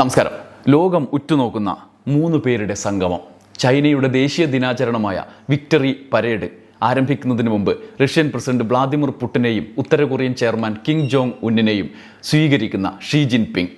നമസ്കാരം. ലോകം ഉറ്റുനോക്കുന്ന മൂന്ന് പേരുടെ സംഗമം. ചൈനയുടെ ദേശീയ ദിനാചരണമായ വിക്ടറി പരേഡ് ആരംഭിക്കുന്നതിന് മുമ്പ് റഷ്യൻ പ്രസിഡന്റ് വ്ളാദിമിർ പുട്ടിനെയും ഉത്തര കൊറിയൻ ചെയർമാൻ കിം ജോങ് ഉന്നിനെയും സ്വീകരിക്കുന്ന ഷീ ജിൻപിങ്.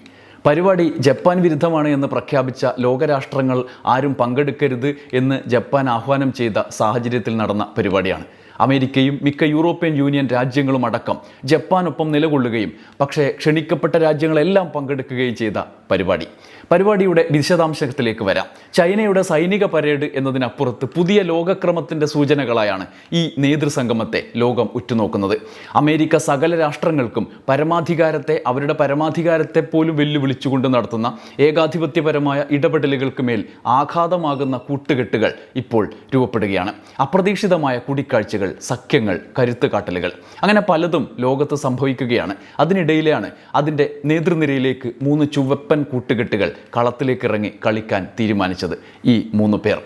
പരിപാടി ജപ്പാൻ വിരുദ്ധമാണ് എന്ന് പ്രഖ്യാപിച്ച ലോകരാഷ്ട്രങ്ങൾ ആരും പങ്കെടുക്കരുത് എന്ന് ജപ്പാൻ ആഹ്വാനം ചെയ്ത സാഹചര്യത്തിൽ നടന്ന പരിപാടിയാണ്. അമേരിക്കയും മിക്ക യൂറോപ്യൻ യൂണിയൻ രാജ്യങ്ങളും അടക്കം ജപ്പാനൊപ്പം നിലകൊള്ളുകയും പക്ഷേ ക്ഷണിക്കപ്പെട്ട രാജ്യങ്ങളെല്ലാം പങ്കെടുക്കുകയും ചെയ്ത പരിപാടി. പരിപാടിയുടെ വിശദാംശത്തിലേക്ക് വരാം. ചൈനയുടെ സൈനിക പരേഡ് എന്നതിനപ്പുറത്ത് പുതിയ ലോകക്രമത്തിന്റെ സൂചനകളായാണ് ഈ നേതൃസംഗമത്തെ ലോകം ഉറ്റുനോക്കുന്നത്. അമേരിക്ക സകല രാഷ്ട്രങ്ങൾക്കും പരമാധികാരത്തെ അവരുടെ പരമാധികാരത്തെ പോലും വെല്ലുവിളിച്ചുകൊണ്ട് നടത്തുന്ന ഏകാധിപത്യപരമായ ഇടപെടലുകൾക്ക് മേൽ ആഘാതമാകുന്ന കൂട്ടുകെട്ടുകൾ ഇപ്പോൾ രൂപപ്പെടുകയാണ്. അപ്രതീക്ഷിതമായ കൂടിക്കാഴ്ചകൾ സഖ്യങ്ങൾ കരുത്ത് കാട്ടലുകൾ അങ്ങനെ പലതും ലോകത്ത് സംഭവിക്കുകയാണ്. അതിനിടയിലാണ് അതിന്റെ നേതൃനിരയിലേക്ക് മൂന്ന് ചുവപ്പൻ കൂട്ടുകെട്ടുകൾ കളത്തിലേക്ക് ഇറങ്ങി കളിക്കാൻ തീരുമാനിച്ചത് ഈ മൂന്ന് പേർ.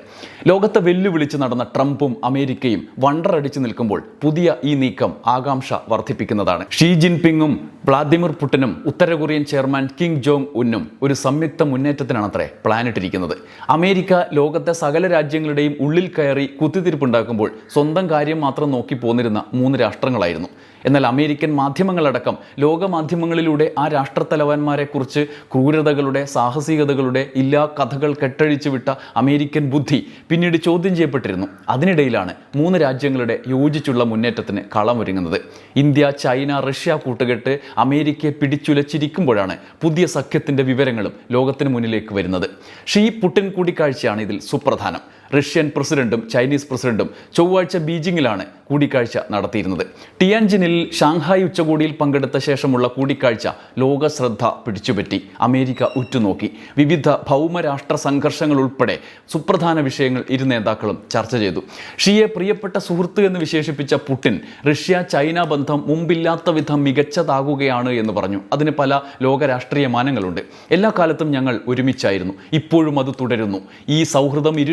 ലോകത്തെ വെല്ലുവിളിച്ച് നടന്ന ട്രംപും അമേരിക്കയും വണ്ടറടിച്ചു നിൽക്കുമ്പോൾ പുതിയ ഈ നീക്കം ആകാംക്ഷ വർദ്ധിപ്പിക്കുന്നതാണ്. ഷീ ജിൻപിങ്ങും വ്ളാദിമിർ പുട്ടിനും ഉത്തര കൊറിയൻ ചെയർമാൻ കിങ് ജോങ് ഉന്നും ഒരു സംയുക്ത മുന്നേറ്റത്തിനാണ് അത്രേ പ്ലാനിട്ടിരിക്കുന്നത് അമേരിക്ക ലോകത്തെ സകല രാജ്യങ്ങളുടെയും ഉള്ളിൽ കയറി കുത്തിത്തിരിപ്പുണ്ടാക്കുമ്പോൾ സ്വന്തം കാര്യം മാത്രം നോക്കി പോന്നിരുന്ന മൂന്ന് രാഷ്ട്രങ്ങളായിരുന്നു. എന്നാൽ അമേരിക്കൻ മാധ്യമങ്ങളടക്കം ലോകമാധ്യമങ്ങളിലൂടെ ആ രാഷ്ട്രത്തലവന്മാരെക്കുറിച്ച് ക്രൂരതകളുടെ സാഹസികതകളുടെ ഇല്ലാ കഥകൾ കെട്ടഴിച്ചു വിട്ട അമേരിക്കൻ ബുദ്ധി പിന്നീട് ചോദ്യം ചെയ്യപ്പെട്ടിരുന്നു. അതിനിടയിലാണ് മൂന്ന് രാജ്യങ്ങളുടെ യോജിച്ചുള്ള മുന്നേറ്റത്തിന് കളമൊരുങ്ങുന്നത്. ഇന്ത്യ ചൈന റഷ്യ കൂട്ടുകെട്ട് അമേരിക്കയെ പിടിച്ചുലച്ചിരിക്കുമ്പോഴാണ് പുതിയ സഖ്യത്തിന്റെ വിവരങ്ങളും ലോകത്തിന് മുന്നിലേക്ക് വരുന്നത്. ഷീ പുട്ടിൻ കൂടിക്കാഴ്ചയാണ് ഇതിൽ സുപ്രധാനം. റഷ്യൻ പ്രസിഡന്റും ചൈനീസ് പ്രസിഡന്റും ചൊവ്വാഴ്ച ബീജിംഗിലാണ് കൂടിക്കാഴ്ച നടത്തിയിരുന്നത്. ടിയാൻജിനിൽ ഷാങ്ഹായ് ഉച്ചകോടിയിൽ പങ്കെടുത്ത ശേഷമുള്ള കൂടിക്കാഴ്ച ലോക ശ്രദ്ധ പിടിച്ചുപറ്റി. അമേരിക്ക ഉറ്റുനോക്കി. വിവിധ ഭൗമരാഷ്ട്ര സംഘർഷങ്ങൾ ഉൾപ്പെടെ സുപ്രധാന വിഷയങ്ങൾ ഇരു നേതാക്കളും ചർച്ച ചെയ്തു. ഷിയെ പ്രിയപ്പെട്ട സുഹൃത്ത് എന്ന് വിശേഷിപ്പിച്ച പുടിൻ റഷ്യ ചൈന ബന്ധം മുമ്പില്ലാത്ത വിധം മികച്ചതാകുകയാണ് എന്ന് പറഞ്ഞു. അതിന് പല ലോകരാഷ്ട്രീയ മാനങ്ങളുണ്ട്. എല്ലാ കാലത്തും ഞങ്ങൾ ഒരുമിച്ചായിരുന്നു. ഇപ്പോഴും അത് തുടരുന്നു. ഈ സൗഹൃദം ഇരു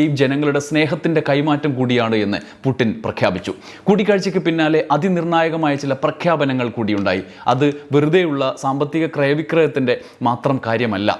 രാജ്യത്തെയും ജനങ്ങളുടെ സ്നേഹത്തിന്റെ കൈമാറ്റം കൂടിയാണ് എന്ന് പുടിൻ പ്രഖ്യാപിച്ചു. കൂടിക്കാഴ്ചയ്ക്ക് പിന്നാലെ അതിനിർണായകമായ ചില പ്രഖ്യാപനങ്ങൾ കൂടിയുണ്ടായി. അത് വെറുതെയുള്ള സാമ്പത്തിക ക്രയവിക്രയത്തിന്റെ മാത്രം കാര്യമല്ല.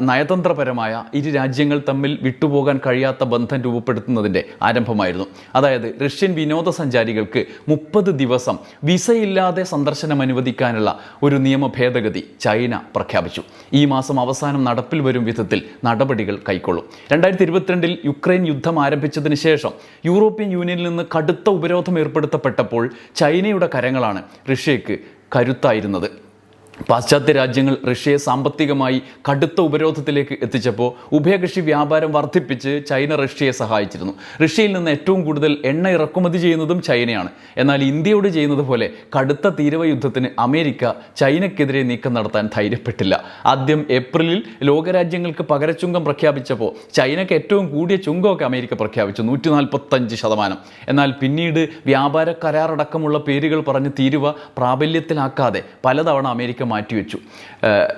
നയതന്ത്രപരമായ ഇരു രാജ്യങ്ങൾ തമ്മിൽ വിട്ടുപോകാൻ കഴിയാത്ത ബന്ധം രൂപപ്പെടുത്തുന്നതിന്റെ ആരംഭമായിരുന്നു. അതായത് റഷ്യൻ വിനോദസഞ്ചാരികൾക്ക് മുപ്പത് ദിവസം വിസയില്ലാതെ സന്ദർശനം അനുവദിക്കാനുള്ള ഒരു നിയമ ഭേദഗതി ചൈന പ്രഖ്യാപിച്ചു. ഈ മാസം അവസാനം നടപ്പിൽ വരും വിധത്തിൽ നടപടികൾ കൈക്കൊള്ളും. രണ്ടായിരത്തി ഇരുപത്തിരണ്ടിൽ യുക്രൈൻ യുദ്ധം ആരംഭിച്ചതിന് ശേഷം യൂറോപ്യൻ യൂണിയനിൽ നിന്ന് കടുത്ത ഉപരോധം ഏർപ്പെടുത്തപ്പെട്ടപ്പോൾ ചൈനയുടെ കരങ്ങളാണ് റഷ്യയ്ക്ക് കരുത്തായിരുന്നത്. പാശ്ചാത്യ രാജ്യങ്ങൾ റഷ്യയെ സാമ്പത്തികമായി കടുത്ത ഉപരോധത്തിലേക്ക് എത്തിച്ചപ്പോൾ ഉഭയകക്ഷി വ്യാപാരം വർദ്ധിപ്പിച്ച് ചൈന റഷ്യയെ സഹായിച്ചിരുന്നു. റഷ്യയിൽ നിന്ന് ഏറ്റവും കൂടുതൽ എണ്ണ ഇറക്കുമതി ചെയ്യുന്നതും ചൈനയാണ്. എന്നാൽ ഇന്ത്യയോട് ചെയ്യുന്നത് പോലെ കടുത്ത തീരവ യുദ്ധത്തിന് അമേരിക്ക ചൈനയ്ക്കെതിരെ നീക്കം നടത്താൻ ധൈര്യപ്പെട്ടില്ല. ആദ്യം ഏപ്രിലിൽ ലോകരാജ്യങ്ങൾക്ക് പകരച്ചുങ്കം പ്രഖ്യാപിച്ചപ്പോൾ ചൈനയ്ക്ക് ഏറ്റവും കൂടിയ ചുങ്കമൊക്കെ അമേരിക്ക പ്രഖ്യാപിച്ചു നൂറ്റി നാൽപ്പത്തഞ്ച് ശതമാനം. എന്നാൽ പിന്നീട് വ്യാപാര കരാറടക്കമുള്ള പേരുകൾ പറഞ്ഞ് തീരുവ പ്രാബല്യത്തിലാക്കാതെ പലതവണ അമേരിക്ക മാറ്റിവെച്ചു.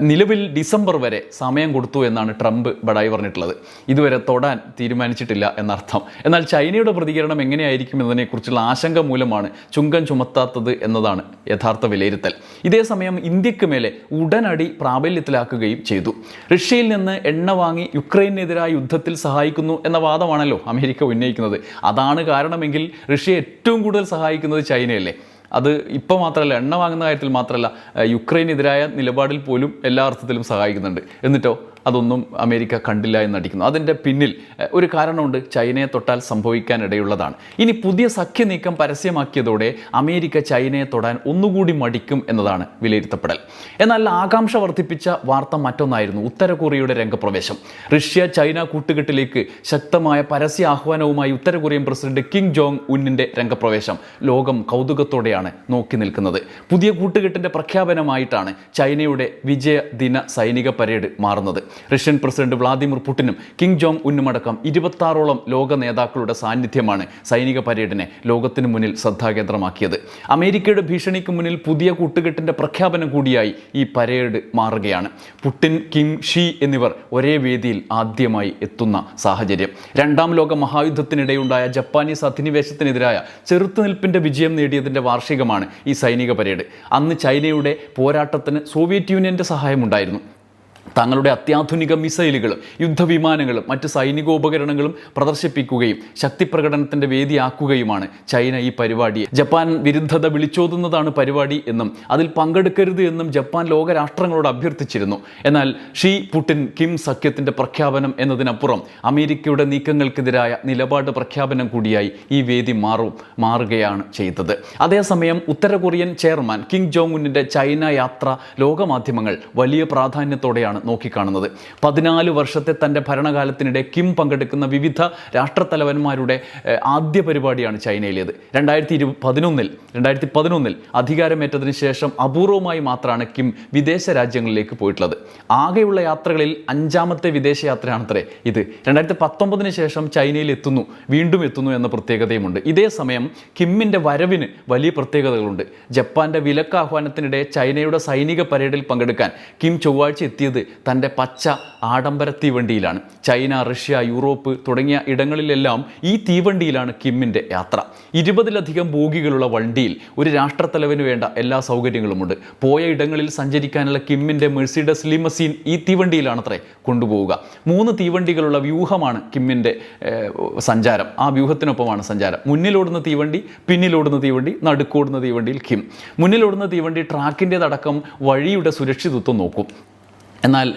നിലവിൽ ഡിസംബർ വരെ സമയം കൊടുത്തു എന്നാണ് ട്രംപ് ബടായി പറഞ്ഞിട്ടുള്ളത്. ഇതുവരെ തൊടാൻ തീരുമാനിച്ചിട്ടില്ല എന്നർത്ഥം. എന്നാൽ ചൈനയുടെ പ്രതികരണം എങ്ങനെയായിരിക്കും എന്നതിനെക്കുറിച്ചുള്ള ആശങ്ക മൂലമാണ് ചുങ്കം ചുമത്താത്തത് എന്നതാണ് യഥാർത്ഥ വിലയിരുത്തൽ. ഇതേസമയം ഇന്ത്യയ്ക്ക് മേലെ ഉടനടി പ്രാബല്യത്തിലാക്കുകയും ചെയ്തു. റഷ്യയിൽ നിന്ന് എണ്ണ വാങ്ങി യുക്രൈനെതിരായ യുദ്ധത്തിൽ സഹായിക്കുന്നു എന്ന വാദമാണല്ലോ അമേരിക്ക ഉന്നയിക്കുന്നത്. അതാണ് കാരണമെങ്കിൽ റഷ്യ ഏറ്റവും കൂടുതൽ സഹായിക്കുന്നത് ചൈനയല്ലേ? അത് ഇപ്പോൾ മാത്രമല്ല എണ്ണ വാങ്ങുന്ന കാര്യത്തിൽ മാത്രമല്ല യുക്രൈനെതിരായ നിലപാടിൽ പോലും എല്ലാ അർത്ഥത്തിലും സഹായിക്കുന്നുണ്ട്. എന്നിട്ടോ അതൊന്നും അമേരിക്ക കണ്ടില്ല എന്ന് നടിക്കുന്നു. അതിന്റെ പിന്നിൽ ഒരു കാരണമുണ്ട്. ചൈനയെ തൊട്ടാൽ സംഭവിക്കാനിടയുള്ളതാണ്. ഇനി പുതിയ സഖ്യ നീക്കം പരസ്യമാക്കിയതോടെ അമേരിക്ക ചൈനയെ തൊടാൻ ഒന്നുകൂടി മടിക്കും എന്നതാണ് വിലയിരുത്തപ്പെടൽ. എന്നാൽ ആകാംക്ഷ വർദ്ധിപ്പിച്ച വാർത്ത മറ്റൊന്നായിരുന്നു ഉത്തര കൊറിയയുടെ രംഗപ്രവേശം. റഷ്യ ചൈന കൂട്ടുകെട്ടിലേക്ക് ശക്തമായ പരസ്യ ആഹ്വാനവുമായി ഉത്തര കൊറിയൻ പ്രസിഡന്റ് കിം ജോങ് ഉന്നിന്റെ രംഗപ്രവേശം ലോകം കൗതുകത്തോടെയാണ് നോക്കി നിൽക്കുന്നത്. പുതിയ കൂട്ടുകെട്ടിന്റെ പ്രഖ്യാപനമായിട്ടാണ് ചൈനയുടെ വിജയദിന സൈനിക പരേഡ് മാറുന്നത്. റഷ്യൻ പ്രസിഡന്റ് വ്ളാദിമിർ പുടിനും കിങ് ജോങ് ഉന്നുമടക്കം ഇരുപത്താറോളം ലോക നേതാക്കളുടെ സാന്നിധ്യമാണ് സൈനിക പരേഡിനെ ലോകത്തിന് മുന്നിൽ ശ്രദ്ധാകേന്ദ്രമാക്കിയത്. അമേരിക്കയുടെ ഭീഷണിക്ക് മുന്നിൽ പുതിയ കൂട്ടുകെട്ടിന്റെ പ്രഖ്യാപനം കൂടിയായി ഈ പരേഡ് മാറുകയാണ്. പുടിൻ കിം ഷീ എന്നിവർ ഒരേ വേദിയിൽ ആദ്യമായി എത്തുന്ന സാഹചര്യം. രണ്ടാം ലോക മഹായുദ്ധത്തിനിടെയുണ്ടായ ജപ്പാനീസ് അധിനിവേശത്തിനെതിരായ ചെറുത്തുനിൽപ്പിന്റെ വിജയം നേടിയതിന്റെ വാർഷികമാണ് ഈ സൈനിക പരേഡ്. അന്ന് ചൈനയുടെ പോരാട്ടത്തിന് സോവിയറ്റ് യൂണിയന്റെ സഹായമുണ്ടായിരുന്നു. തങ്ങളുടെ അത്യാധുനിക മിസൈലുകളും യുദ്ധവിമാനങ്ങളും മറ്റ് സൈനികോപകരണങ്ങളും പ്രദർശിപ്പിക്കുകയും ശക്തി പ്രകടനത്തിന്റെ വേദിയാക്കുകയുമാണ് ചൈന ഈ പരിപാടി. ജപ്പാൻ വിരുദ്ധത വിളിച്ചോതുന്നതാണ് പരിപാടി എന്നും അതിൽ പങ്കെടുക്കരുത് എന്നും ജപ്പാൻ ലോകരാഷ്ട്രങ്ങളോട് അഭ്യർത്ഥിച്ചിരുന്നു. എന്നാൽ ഷീ പുടിൻ കിം സഖ്യത്തിന്റെ പ്രഖ്യാപനം എന്നതിനപ്പുറം അമേരിക്കയുടെ നീക്കങ്ങൾക്കെതിരായ നിലപാട് പ്രഖ്യാപനം കൂടിയായി ഈ വേദി മാറും മാറുകയാണ് ചെയ്തത്. അതേസമയം ഉത്തര കൊറിയൻ ചെയർമാൻ കിം ജോങ് ഉന്നിന്റെ ചൈന യാത്ര ലോകമാധ്യമങ്ങൾ വലിയ പ്രാധാന്യത്തോടെയാണ് നോക്കിക്കാണുന്നത്. പതിനാല് വർഷത്തെ തന്റെ ഭരണകാലത്തിനിടെ കിം പങ്കെടുക്കുന്ന വിവിധ രാഷ്ട്രത്തലവന്മാരുടെ ആദ്യ പരിപാടിയാണ് ചൈനയിലേത്. രണ്ടായിരത്തി ഇരു പതിനൊന്നിൽ രണ്ടായിരത്തി പതിനൊന്നിൽ അധികാരമേറ്റതിന് ശേഷം അപൂർവമായി മാത്രമാണ് കിം വിദേശ രാജ്യങ്ങളിലേക്ക് പോയിട്ടുള്ളത്. ആകെയുള്ള യാത്രകളിൽ അഞ്ചാമത്തെ വിദേശയാത്രയാണത്രേ ഇത്. രണ്ടായിരത്തി പത്തൊമ്പതിന് ശേഷം ചൈനയിൽ എത്തുന്നു വീണ്ടും എത്തുന്നു എന്ന പ്രത്യേകതയുമുണ്ട്. ഇതേ സമയം കിമ്മിന്റെ വരവിന് വലിയ പ്രത്യേകതകളുണ്ട്. ജപ്പാന്റെ വിലക്ക് ആഹ്വാനത്തിനിടെ ചൈനയുടെ സൈനിക പരേഡിൽ പങ്കെടുക്കാൻ കിം ചൊവ്വാഴ്ച എത്തിയത് തന്റെ പച്ച ആഡംബര തീവണ്ടിയിലാണ് ചൈന റഷ്യ യൂറോപ്പ് തുടങ്ങിയ ഇടങ്ങളിലെല്ലാം ഈ തീവണ്ടിയിലാണ് കിമ്മിന്റെ യാത്ര. ഇരുപതിലധികം ബോഗികളുള്ള വണ്ടിയിൽ ഒരു രാഷ്ട്രത്തലവിന് വേണ്ട എല്ലാ സൗകര്യങ്ങളുമുണ്ട്. പോയ ഇടങ്ങളിൽ സഞ്ചരിക്കാനുള്ള കിമ്മിന്റെ മെഴ്സിഡസ് ലിമസീൻ ഈ തീവണ്ടിയിലാണത്രേ കൊണ്ടുപോവുക. മൂന്ന് തീവണ്ടികളുള്ള വ്യൂഹമാണ് കിമ്മിന്റെ സഞ്ചാരം. ആ വ്യൂഹത്തിനൊപ്പമാണ് സഞ്ചാരം. മുന്നിലോടുന്ന തീവണ്ടി പിന്നിലോടുന്ന തീവണ്ടി നടുക്കോടുന്ന തീവണ്ടിയിൽ കിം. മുന്നിലോടുന്ന തീവണ്ടി ട്രാക്കിന്റെതടക്കം വഴിയുടെ സുരക്ഷിതത്വം നോക്കും. എന്നാൽ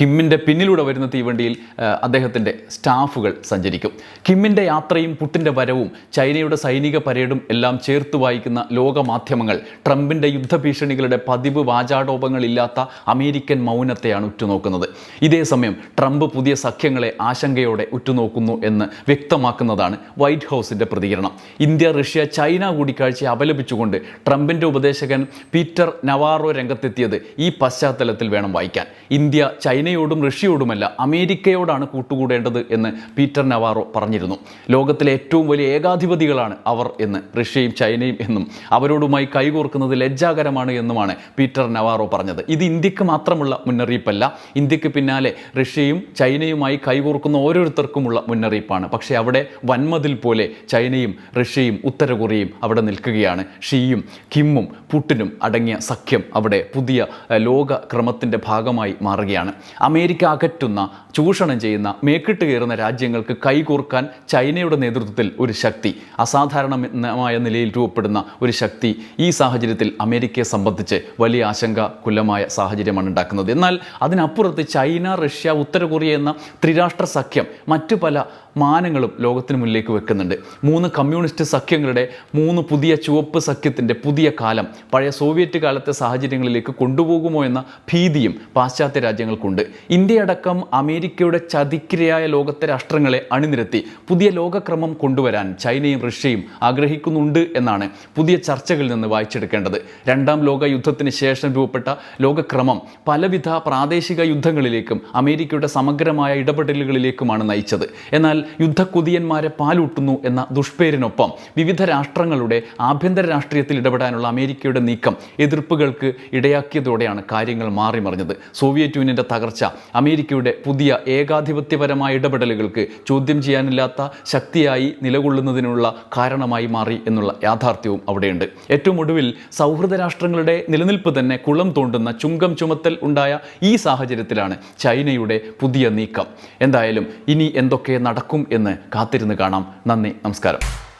കിമ്മിന്റെ പിന്നിലൂടെ വരുന്ന തീവണ്ടിയിൽ അദ്ദേഹത്തിന്റെ സ്റ്റാഫുകൾ സഞ്ചരിക്കും. കിമ്മിന്റെ യാത്രയും പുട്ടിന്റെ വരവും ചൈനയുടെ സൈനിക പരേഡും എല്ലാം ചേർത്ത് വായിക്കുന്ന ലോകമാധ്യമങ്ങൾ ട്രംപിന്റെ യുദ്ധഭീഷണികളുടെ പതിവ് വാചാടോപങ്ങളില്ലാത്ത അമേരിക്കൻ മൗനത്തെയാണ് ഉറ്റുനോക്കുന്നത്. ഇതേ സമയം ട്രംപ് പുതിയ സഖ്യങ്ങളെ ആശങ്കയോടെ ഉറ്റുനോക്കുന്നു എന്ന് വ്യക്തമാക്കുന്നതാണ് വൈറ്റ് ഹൗസിന്റെ പ്രതികരണം. ഇന്ത്യ റഷ്യ ചൈന കൂടിക്കാഴ്ചയെ അപലപിച്ചുകൊണ്ട് ട്രംപിന്റെ ഉപദേശകൻ പീറ്റർ നവാറോ രംഗത്തെത്തിയത് ഈ പശ്ചാത്തലത്തിൽ വേണം വായിക്കാൻ. ഇന്ത്യ ചൈനയോടും റഷ്യയോടുമല്ല അമേരിക്കയോടാണ് കൂട്ടുകൂടേണ്ടത് എന്ന് പീറ്റർ നവാറോ പറഞ്ഞിരുന്നു. ലോകത്തിലെ ഏറ്റവും വലിയ ഏകാധിപതികളാണ് അവർ എന്ന് റഷ്യയും ചൈനയും എന്നും അവരോടുമായി കൈകോർക്കുന്നത് ലജ്ജാകരമാണ് എന്നുമാണ് പീറ്റർ നവാറോ പറഞ്ഞത്. ഇത് ഇന്ത്യയ്ക്ക് മാത്രമുള്ള മുന്നറിയിപ്പല്ല ഇന്ത്യയ്ക്ക് പിന്നാലെ റഷ്യയും ചൈനയുമായി കൈകോർക്കുന്ന ഓരോരുത്തർക്കുമുള്ള മുന്നറിയിപ്പാണ്. പക്ഷേ അവിടെ വൻമതിൽ പോലെ ചൈനയും റഷ്യയും ഉത്തര കൊറിയയും അവിടെ നിൽക്കുകയാണ്. ഷീയും കിമ്മും പുട്ടിനും അടങ്ങിയ സഖ്യം അവിടെ പുതിയ ലോക ക്രമത്തിന്റെ ഭാഗമായി മാറുകയാണ്. അമേരിക്ക അകറ്റുന്ന ചൂഷണം ചെയ്യുന്ന മേക്കിട്ട് കയറുന്ന രാജ്യങ്ങൾക്ക് കൈകോർക്കാൻ ചൈനയുടെ നേതൃത്വത്തിൽ ഒരു ശക്തി അസാധാരണമായ നിലയിൽ രൂപപ്പെടുന്ന ഒരു ശക്തി ഈ സാഹചര്യത്തിൽ അമേരിക്കയെ സംബന്ധിച്ച് വലിയ ആശങ്കാകുലമായ സാഹചര്യമാണ് ഉണ്ടാക്കുന്നത്. എന്നാൽ അതിനപ്പുറത്ത് ചൈന റഷ്യ ഉത്തര കൊറിയ എന്ന ത്രിരാഷ്ട്ര സഖ്യം മറ്റു പല മാനങ്ങളും ലോകത്തിന് മുന്നിലേക്ക് വെക്കുന്നുണ്ട്. മൂന്ന് കമ്മ്യൂണിസ്റ്റ് സഖ്യങ്ങളുടെ മൂന്ന് പുതിയ ചുവപ്പ് സഖ്യത്തിന്റെ പുതിയ കാലം പഴയ സോവിയറ്റ് കാലത്തെ സാഹചര്യങ്ങളിലേക്ക് കൊണ്ടുപോകുമോ എന്ന ഭീതിയും പാശ്ചാത്യ രാജ്യങ്ങൾക്കുണ്ട്. ഇന്ത്യയടക്കം അമേരിക്കയുടെ ചതിക്കിരയായ ലോകത്തെ രാഷ്ട്രങ്ങളെ അണിനിരത്തി പുതിയ ലോകക്രമം കൊണ്ടുവരാൻ ചൈനയും റഷ്യയും ആഗ്രഹിക്കുന്നുണ്ട് എന്നാണ് പുതിയ ചർച്ചകളിൽ നിന്ന് വായിച്ചെടുക്കേണ്ടത്. രണ്ടാം ലോക യുദ്ധത്തിന് ശേഷം രൂപപ്പെട്ട ലോകക്രമം പലവിധ പ്രാദേശിക യുദ്ധങ്ങളിലേക്കും അമേരിക്കയുടെ സമഗ്രമായ ഇടപെടലുകളിലേക്കുമാണ് നയിച്ചത്. എന്നാൽ യുദ്ധക്കുതിയന്മാരെ പാലൂട്ടുന്നു എന്ന ദുഷ്പേരിനൊപ്പം വിവിധ രാഷ്ട്രങ്ങളുടെ ആഭ്യന്തര രാഷ്ട്രീയത്തിൽ ഇടപെടാനുള്ള അമേരിക്കയുടെ നീക്കം എതിർപ്പുകൾക്ക് ഇടയാക്കിയതോടെയാണ് കാര്യങ്ങൾ മാറിമറിഞ്ഞത്. സോവിയറ്റ് യൂണിയന്റെ തകർച്ച അമേരിക്കയുടെ പുതിയ ഏകാധിപത്യപരമായ ഇടപെടലുകൾക്ക് ചോദ്യം ചെയ്യാനില്ലാത്ത ശക്തിയായി നിലകൊള്ളുന്നതിനുള്ള കാരണമായി മാറി എന്നുള്ള യാഥാർത്ഥ്യവും അവിടെയുണ്ട്. ഏറ്റവും ഒടുവിൽ സൗഹൃദ രാഷ്ട്രങ്ങളുടെ നിലനിൽപ്പ് തന്നെ കുളം തോണ്ടുന്ന ചുങ്കം ചുമത്തൽ ഉണ്ടായ ഈ സാഹചര്യത്തിലാണ് ചൈനയുടെ പുതിയ നീക്കം. എന്തായാലും ഇനി എന്തൊക്കെ നടക്കും എന്ന് കാത്തിരുന്ന് കാണാം. നന്ദി നമസ്കാരം.